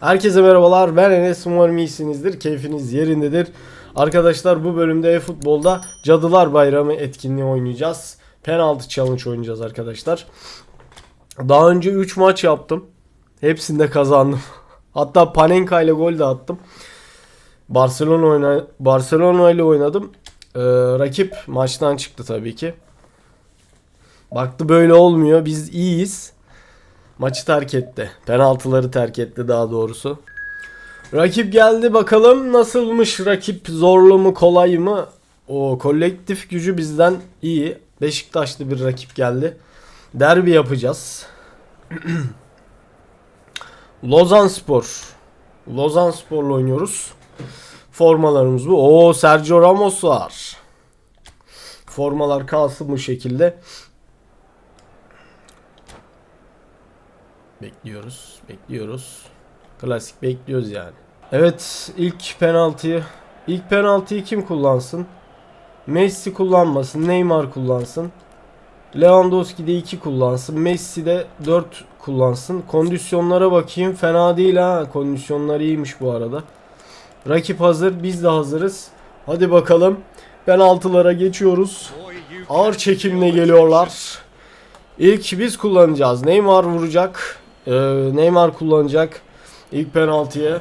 Herkese merhabalar. Ben Enes. Umarım iyisinizdir. Keyfiniz yerindedir. Arkadaşlar bu bölümde e-futbolda Cadılar Bayramı etkinliği oynayacağız. Penaltı challenge oynayacağız arkadaşlar. Daha önce 3 maç yaptım. Hepsinde kazandım. Hatta Panenka ile gol de attım. Barcelona oyna Barcelona ile oynadım. Ee, rakip maçtan çıktı tabii ki. Baktı böyle olmuyor. Biz iyiyiz. Maçı terk etti. Penaltıları terk etti daha doğrusu. Rakip geldi bakalım nasılmış rakip zorlu mu kolay mı? O kolektif gücü bizden iyi. Beşiktaşlı bir rakip geldi. Derbi yapacağız. Lozan Spor. Lozan Spor'la oynuyoruz. Formalarımız bu. Oo Sergio Ramos var. Formalar kalsın bu şekilde. Bekliyoruz. Bekliyoruz. Klasik bekliyoruz yani. Evet ilk penaltıyı ilk penaltıyı kim kullansın? Messi kullanmasın. Neymar kullansın. Lewandowski de 2 kullansın. Messi de 4 kullansın. Kondisyonlara bakayım. Fena değil ha. Kondisyonlar iyiymiş bu arada. Rakip hazır. Biz de hazırız. Hadi bakalım. Penaltılara geçiyoruz. Ağır çekimle geliyorlar. İlk biz kullanacağız. Neymar vuracak. Ee, Neymar kullanacak. İlk penaltıya.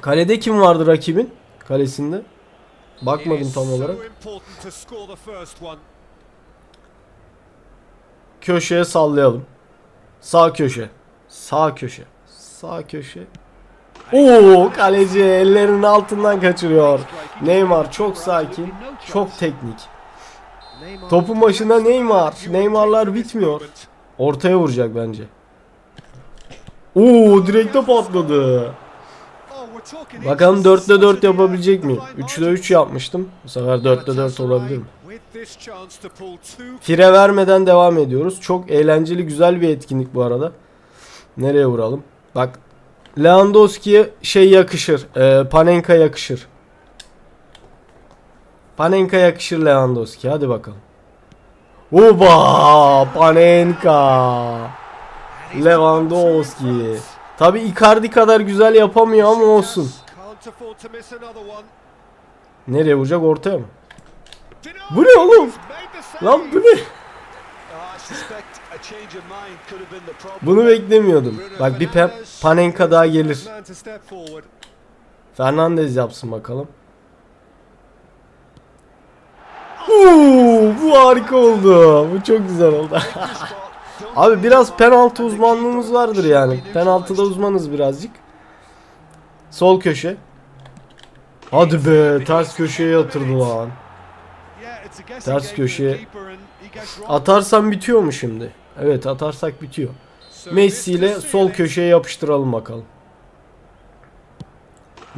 Kalede kim vardı rakibin? Kalesinde. Bakmadım tam olarak. Köşeye sallayalım. Sağ köşe. Sağ köşe. Sağ köşe. Oo kaleci ellerinin altından kaçırıyor. Neymar çok sakin, çok teknik. Topun başında Neymar. Neymarlar bitmiyor. Ortaya vuracak bence. Oo direkte patladı. Bakalım 4'te 4 yapabilecek miyim? 3'te 3 yapmıştım. Bu sefer 4'te 4 olabilir mi? Fire vermeden devam ediyoruz. Çok eğlenceli güzel bir etkinlik bu arada. Nereye vuralım? Bak Lewandowski'ye şey yakışır. E, Panenka yakışır. Panenka yakışır Lewandowski. Hadi bakalım. Oba! Panenka! Lewandowski. Tabi Icardi kadar güzel yapamıyor ama olsun. Nereye vuracak? Ortaya mı? Bu ne oğlum? Lan bu ne? Bunu beklemiyordum. Bak bir pe Panenka daha gelir. Fernandez yapsın bakalım. Uuu, bu harika oldu. Bu çok güzel oldu. Abi biraz penaltı uzmanlığımız vardır yani. Penaltıda uzmanız birazcık. Sol köşe. Hadi be ters köşeye yatırdı lan. Ters köşeye. Atarsam bitiyor mu şimdi? Evet atarsak bitiyor. Messi ile sol köşeye yapıştıralım bakalım.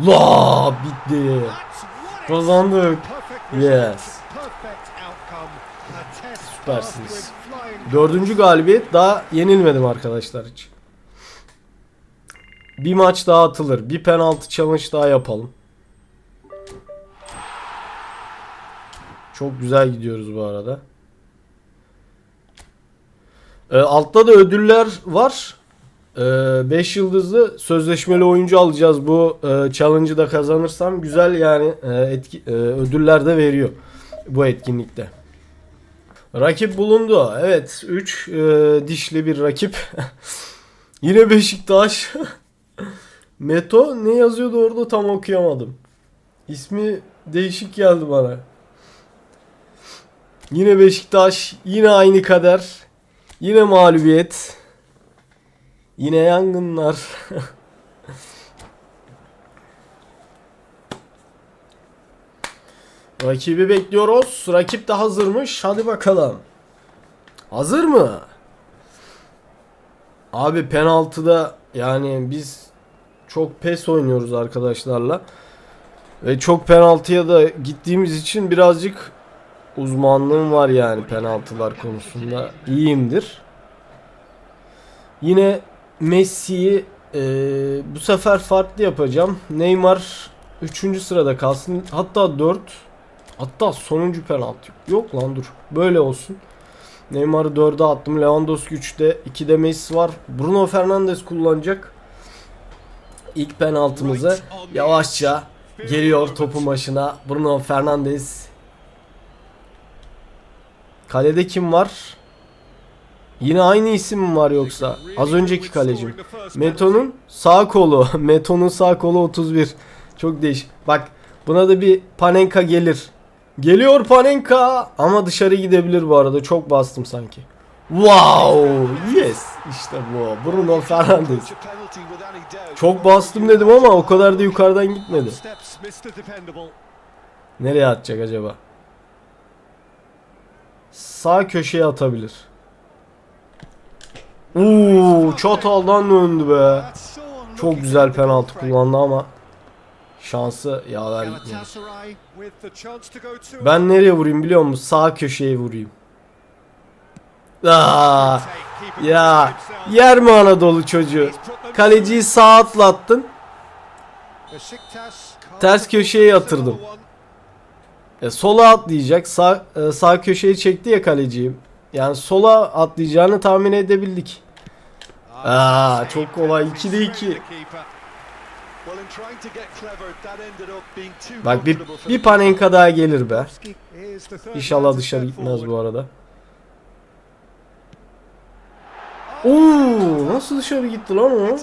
La bitti. Kazandık. Yes. Süpersiniz. Dördüncü galibiyet daha yenilmedim arkadaşlar hiç. Bir maç daha atılır. Bir penaltı challenge daha yapalım. Çok güzel gidiyoruz bu arada. Ee, altta da ödüller var. 5 yıldızlı sözleşmeli oyuncu alacağız bu e, challenge'ı da kazanırsam güzel yani e, etki, e, ödüller de veriyor bu etkinlikte. Rakip bulundu. Evet 3 e, dişli bir rakip. Yine Beşiktaş. Meto ne yazıyordu orada tam okuyamadım. İsmi değişik geldi bana. Yine Beşiktaş. Yine aynı kader. Yine mağlubiyet. Yine yangınlar. Rakibi bekliyoruz. Rakip de hazırmış. Hadi bakalım. Hazır mı? Abi penaltıda yani biz çok pes oynuyoruz arkadaşlarla. Ve çok penaltıya da gittiğimiz için birazcık uzmanlığım var yani penaltılar konusunda. İyiyimdir. Yine Messi'yi e, bu sefer farklı yapacağım. Neymar 3. sırada kalsın. Hatta 4. Hatta sonuncu penaltı. Yok lan dur. Böyle olsun. Neymar'ı 4'e attım. Lewandowski 3'te. 2'de Messi var. Bruno Fernandes kullanacak. ilk penaltımızı yavaşça geliyor topun başına. Bruno Fernandes. Kalede kim var? Yine aynı isim mi var yoksa? Az önceki kalecim. Meto'nun sağ kolu. Meto'nun sağ kolu 31. Çok değişik. Bak buna da bir Panenka gelir. Geliyor Panenka. Ama dışarı gidebilir bu arada. Çok bastım sanki. Wow! Yes! İşte bu. Bruno Fernandes. Çok bastım dedim ama o kadar da yukarıdan gitmedi. Nereye atacak acaba? Sağ köşeye atabilir. Uuu çataldan döndü be. Çok güzel penaltı kullandı ama şansı yaver gitmedi. Ben nereye vurayım biliyor musun? Sağ köşeye vurayım. Aa, ya yer mi Anadolu çocuğu? Kaleciyi sağ atlattın. Ters köşeye yatırdım. E, sola atlayacak. Sağ, e, sağ köşeye çekti ya kaleciyi. Yani sola atlayacağını tahmin edebildik. Aa, çok kolay. 2'de 2. Bak bir, bir panenka daha gelir be. İnşallah dışarı gitmez bu arada. Oo, nasıl dışarı gitti lan o?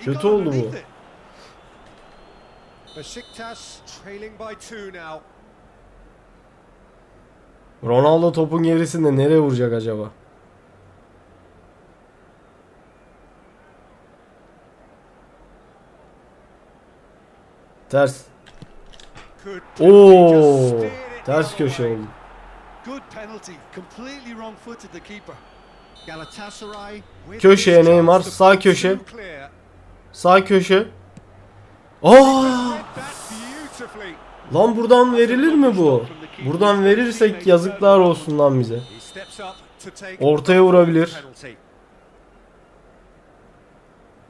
Kötü oldu bu. Ronaldo topun gerisinde nereye vuracak acaba? Ters. Oo, ters köşe oldu. Köşeye Neymar, sağ köşe. Sağ köşe. Aa! Lan buradan verilir mi bu? Buradan verirsek yazıklar olsun lan bize. Ortaya vurabilir.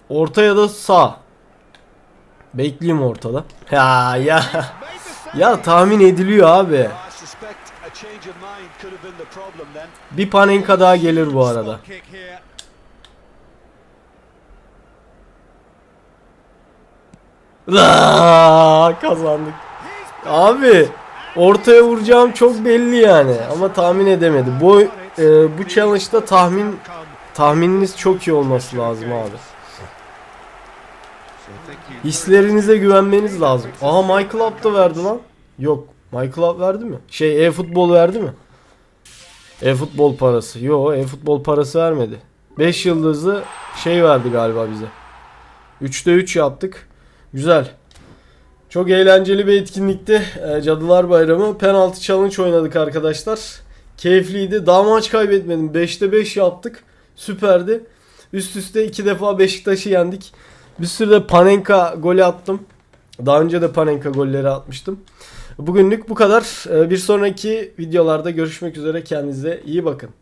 Ortaya da sağ. Bekleyeyim ortada. Ya ya. Ya tahmin ediliyor abi. Bir panenka daha gelir bu arada. Kazandık. Abi ortaya vuracağım çok belli yani ama tahmin edemedi. Bu e, bu challenge'da tahmin tahmininiz çok iyi olması lazım abi. Hislerinize güvenmeniz lazım. Aha Michael Up da verdi lan. Yok. Michael Up verdi mi? Şey e-futbol verdi mi? E-futbol parası. Yo e-futbol parası vermedi. 5 yıldızlı şey verdi galiba bize. 3'te 3 yaptık. Güzel. Çok eğlenceli bir etkinlikti. Ee, Cadılar Bayramı. Penaltı challenge oynadık arkadaşlar. Keyifliydi. Daha maç kaybetmedim. 5'te 5 yaptık. Süperdi. Üst üste 2 defa Beşiktaş'ı yendik. Bir sürü de Panenka golü attım. Daha önce de Panenka golleri atmıştım. Bugünlük bu kadar. Ee, Bir sonraki videolarda görüşmek üzere. Kendinize iyi bakın.